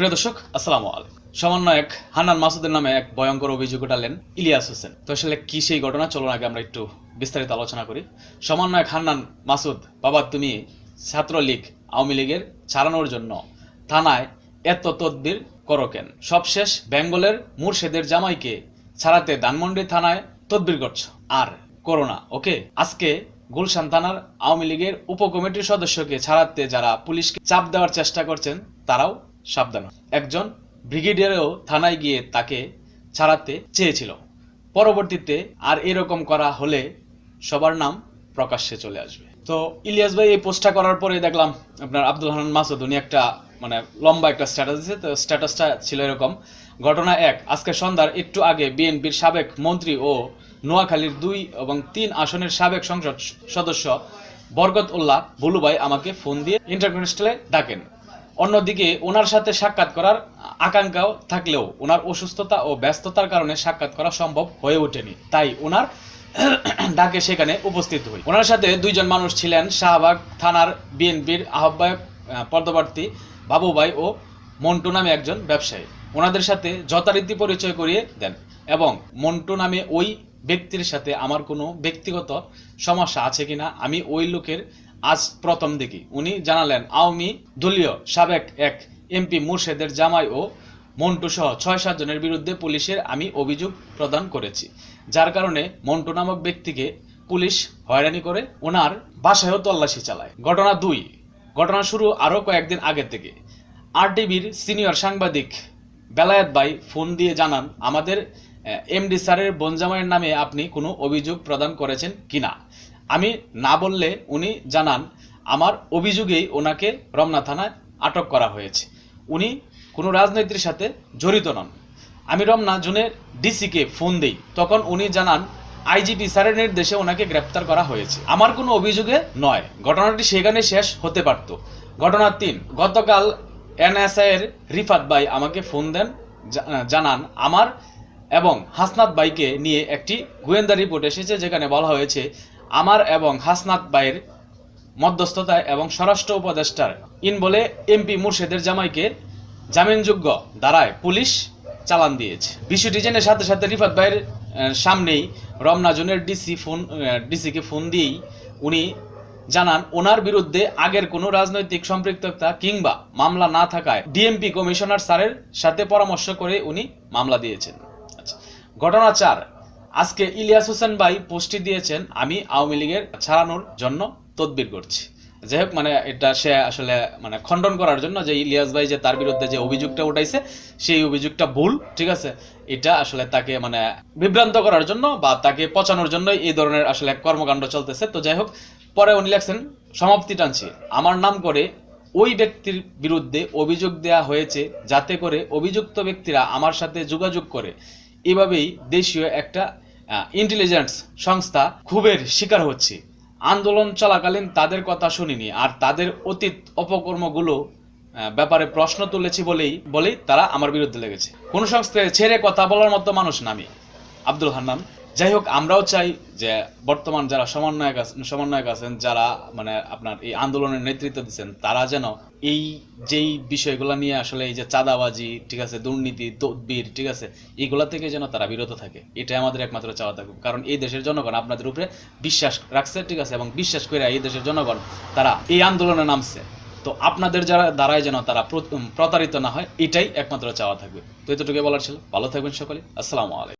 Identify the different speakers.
Speaker 1: প্রিয় দর্শক, আসসালামু আলাইকুম। সমন্বয়ক হান্নান মাসুদের নামে এক ভয়ঙ্কর অভিযোগ উঠালেন ইলিয়াস হোসেন। তো আসলে কি সেই ঘটনা, চলুন আগে আমরা একটু বিস্তারিত আলোচনা করি। সমন্বয়ক হান্নান মাসুদ, বাবা তুমি ছাত্রলীগ আওয়ামী লীগের ছাড়ানোর জন্য থানায় এত তদবির করো কেন? সবশেষ বেঙ্গলের মুর্শেদের জামাইকে ছাড়াতে ধানমন্ডি থানায় তদবির করছ। আর করোনা ওকে? আজকে গুলশান থানার আওয়ামী লীগের উপকমিটির সদস্যকে ছাড়াতে যারা পুলিশকে চাপ দেওয়ার চেষ্টা করছেন, তারাও সাবধান। একজন ব্রিগেডিয়ারও থানায় গিয়ে তাকে ছাড়াতে চেয়েছিল। পরবর্তীতে আর এরকম করা হলে সবার নাম প্রকাশ্যে চলে আসবে। তো ইলিয়াস ভাই, এই পোস্টটা করার পরে দেখলাম আপনার আব্দুল হানান মাসুদ, উনি একটা মানে লম্বা একটা স্ট্যাটাস দিয়েছে। তো স্ট্যাটাসটা ছিল এরকম, ঘটনা এক, আজকে সন্ধ্যার একটু আগে বিএনপির সাবেক মন্ত্রী ও নোয়াখালীর দুই এবং তিন আসনের সাবেক সংসদ সদস্য বরকত উল্লাহ বুলু ভাই আমাকে ফোন দিয়ে ইন্টারন্যাশনালে ডাকেন। অন্যদিকে ওনার সাথে সাক্ষাৎ করার আকাঙ্ক্ষাও থাকলেও ওনার অসুস্থতা ও ব্যস্ততার কারণে সাক্ষাৎ করা সম্ভব হয়ে ওঠেনি। তাই ওনার ডাকে সেখানে উপস্থিত হই। ওনার সাথে দুইজন মানুষ ছিলেন শাহবাগ থানার বিএনপির আহ্বায়ক আহ, পদপ্রার্থী বাবুভাই ও মন্টু নামে একজন ব্যবসায়ী। ওনাদের সাথে যথারীতি পরিচয় করিয়ে দেন এবং মন্টু নামে ওই ব্যক্তির সাথে আমার কোনো ব্যক্তিগত সমস্যা আছে কিনা আমি ওই লোকের আজ প্রথম দিকে। উনি জানালেন, আওয়ামী দলীয় সাবেক এক এমপি মুর্শেদের জামাই ও মন্টু সহ ছয় সাত জনের বিরুদ্ধে পুলিশের আমি অভিযোগ প্রদান করেছি। যার কারণে মন্টু নামক ব্যক্তিকে পুলিশ হয়রানি করে ওনার বাসায়ও তল্লাশি চালায়। ঘটনা দুই। ঘটনা শুরু আরও কয়েকদিন আগে থেকে। আরটিভির সিনিয়র সাংবাদিক বেলায়েত ভাই ফোন দিয়ে জানান, আমাদের এমডি স্যারের বনজামাইয়ের নামে আপনি কোনো অভিযোগ প্রদান করেছেন কিনা? আমি না বললে উনি জানান, আমার অভিযোগেই ওনাকে রমনা থানায় আটক করা হয়েছে। উনি কোনো রাজনীতির সাথে জড়িত নন। আমি রমনা জোনের ডিসিকে ফোন দেই, তখন উনি জানান, আইজিপি স্যারের নির্দেশে ওনাকে গ্রেপ্তার করা হয়েছে। আমার কোনো অভিযোগে নয়, ঘটনাটি সেখানে শেষ হতে পারত। ঘটনা তিন, গতকাল এনএসআই এর রিফাত ভাই আমাকে ফোন দেন জানান, আমার এবং হাসনাত ভাইকে নিয়ে একটি গোয়েন্দা রিপোর্ট এসেছে, যেখানে বলা হয়েছে আমার এবং হাসনাত ভাইয়ের মধ্যস্থতায় এবং স্বরাষ্ট্র উপদেষ্টার ইন বলে এমপি মুর্শেদের জামাইকে জামিনযোগ্য দ্বারায় পুলিশ চালান দিয়েছে। বিষয়টি জেনে সাথে সাথে রিফাত ভাইয়ের সামনেই রমনা জোনের ডিসি ফোন ডিসিকে ফোন দিয়েই উনি জানান, ওনার বিরুদ্ধে আগের কোনো রাজনৈতিক সম্পৃক্ততা কিংবা মামলা না থাকায় ডিএমপি কমিশনার স্যারের সাথে পরামর্শ করে উনি মামলা দিয়েছেন। আচ্ছা ঘটনা চার আজকে ইলিয়াস হোসেন ভাই পোস্টটি দিয়েছেন, আমি আওয়ামী লীগের ছাড়ানোর জন্য তদবির করছি। যাই হোক মানে এটা সে আসলে মানে খণ্ডন করার জন্য যে ইলিয়াস ভাই যে তার বিরুদ্ধে যে অভিযোগটা উঠাইছে, সেই অভিযোগটা ভুল, ঠিক আছে? এটা আসলে তাকে মানে বিভ্রান্ত করার জন্য বা তাকে পচানোর জন্য এই ধরনের আসলে কর্মকাণ্ড চলতেছে। তো যাই হোক, পরে উনি লেখছেন, সমাপ্তি টানছি। আমার নাম করে ওই ব্যক্তির বিরুদ্ধে অভিযোগ দেয়া হয়েছে, যাতে করে অভিযুক্ত ব্যক্তিরা আমার সাথে যোগাযোগ করে। এভাবেই দেশীয় একটা ইন্টেলিজেন্স সংস্থা ক্ষোভের শিকার হচ্ছে। আন্দোলন চলাকালীন তাদের কথা শুনিনি, আর তাদের অতীত অপকর্মগুলো ব্যাপারে প্রশ্ন তুলেছি বলেই বলেই তারা আমার বিরুদ্ধে লেগেছে। কোনো সংস্থায় ছেড়ে কথা বলার মতো মানুষ নামি আব্দুল হান্নান। যাই হোক, আমরাও চাই যে বর্তমান যারা সমন্বয়ক আছেন সমন্বয়ক আছেন, যারা মানে আপনার এই আন্দোলনের নেতৃত্ব দিচ্ছেন, তারা যেন এই যেই বিষয়গুলো নিয়ে আসলে এই যে চাঁদাবাজি, ঠিক আছে, দুর্নীতি, তদবির, ঠিক আছে এইগুলা থেকে যেন তারা বিরত থাকে। এটাই আমাদের একমাত্র চাওয়া থাকুক। কারণ এই দেশের জনগণ আপনাদের উপরে বিশ্বাস রাখছে, ঠিক আছে, এবং বিশ্বাস করে এই দেশের জনগণ তারা এই আন্দোলনে নামছে। তো আপনাদের যারা দ্বারাই যেন তারা প্র- প্রতারিত না হয়, এটাই একমাত্র চাওয়া থাকবে। তো এতটুকু বলার ছিল। ভালো থাকবেন সকলে। আসসালামু আলাইকুম।